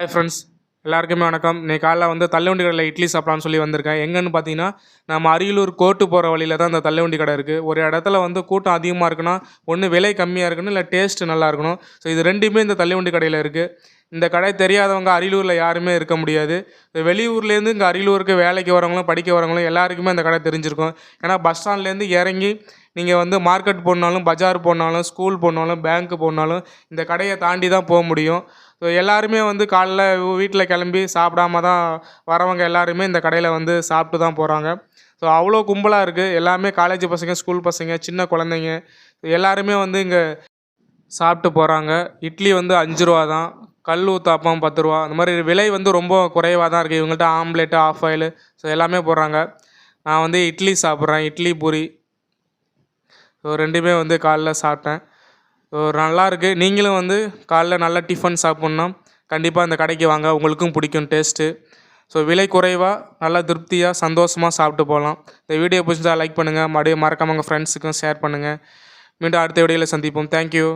Hi friends எல்லாருக்குமே வணக்கம். இன்னைக்கு காலைல வந்து தள்ளுவண்டி கடையில் இட்லி சாப்பிட்லான்னு சொல்லி வந்திருக்கேன். எங்கன்னு பார்த்தீங்கன்னா நம்ம அரியலூர் கோட்டு போகிற வழியில் தான் அந்த தள்ளுவண்டி கடை இருக்குது ஒரு இடத்துல வந்து கூட்டம் அதிகமாக இருக்குன்னா ஒன்று விலை கம்மியாக இருக்கணும் இல்லை டேஸ்ட் நல்லா இருக்கணும். ஸோ இது ரெண்டுமே இந்த தள்ளுவண்டி கடையில் இருக்குது இந்த கடை தெரியாதவங்க அரியலூரில் யாருமே இருக்க முடியாது. வெளியூர்லேருந்து இங்கே அரியலூருக்கு வேலைக்கு வரவங்களும் படிக்க வரவங்களும் எல்லாருக்குமே இந்த கடை தெரிஞ்சிருக்கும். ஏன்னா பஸ் ஸ்டாண்ட்லேருந்து இறங்கி நீங்கள் வந்து மார்க்கெட் போனாலும் பஜார் போனாலும் ஸ்கூல் போனாலும் பேங்க்கு போனாலும் இந்த கடையை தாண்டி தான் போக முடியும். ஸோ எல்லாருமே வந்து காலைல வீட்டில் கிளம்பி சாப்பிடாம தான் வரவங்க எல்லாருமே இந்த கடையில் வந்து சாப்பிட்டு தான் போகிறாங்க ஸோ அவ்வளோ கும்பலாக இருக்குது எல்லாமே காலேஜ் பசங்க ஸ்கூல் பசங்க சின்ன குழந்தைங்க. எல்லாருமே வந்து இங்கே சாப்பிட்டு போகிறாங்க இட்லி வந்து அஞ்சு ரூபா தான். கல் ஊத்தாப்பம் பத்து ரூபா. அந்த மாதிரி விலை வந்து ரொம்ப குறைவாக தான் இருக்குது இவங்கள்ட்ட ஆம்லேட்டு ஆஃப் ஆயிலு ஸோ எல்லாமே போடுறாங்க. நான் வந்து இட்லி சாப்பிட்றேன். இட்லி பூரி. ஸோ ரெண்டுமே வந்து காலைல சாப்பிட்டேன். ஸோ நல்லாயிருக்கு. நீங்களும் வந்து காலைல நல்லா டிஃபன் சாப்பிட்ணுன்னா கண்டிப்பாக இந்த கடைக்கு வாங்க. உங்களுக்கும் பிடிக்கும் டேஸ்ட்டு ஸோ விலை குறைவாக நல்லா திருப்தியாக சந்தோஷமாக சாப்பிட்டு போகலாம். இந்த வீடியோ பிடிச்சதா லைக் பண்ணுங்கள் மறுபடியும் மறக்காமல் உங்கள் ஃப்ரெண்ட்ஸுக்கும் ஷேர் பண்ணுங்கள் மீண்டும் அடுத்த வீடியோவில் சந்திப்போம். தேங்க்யூ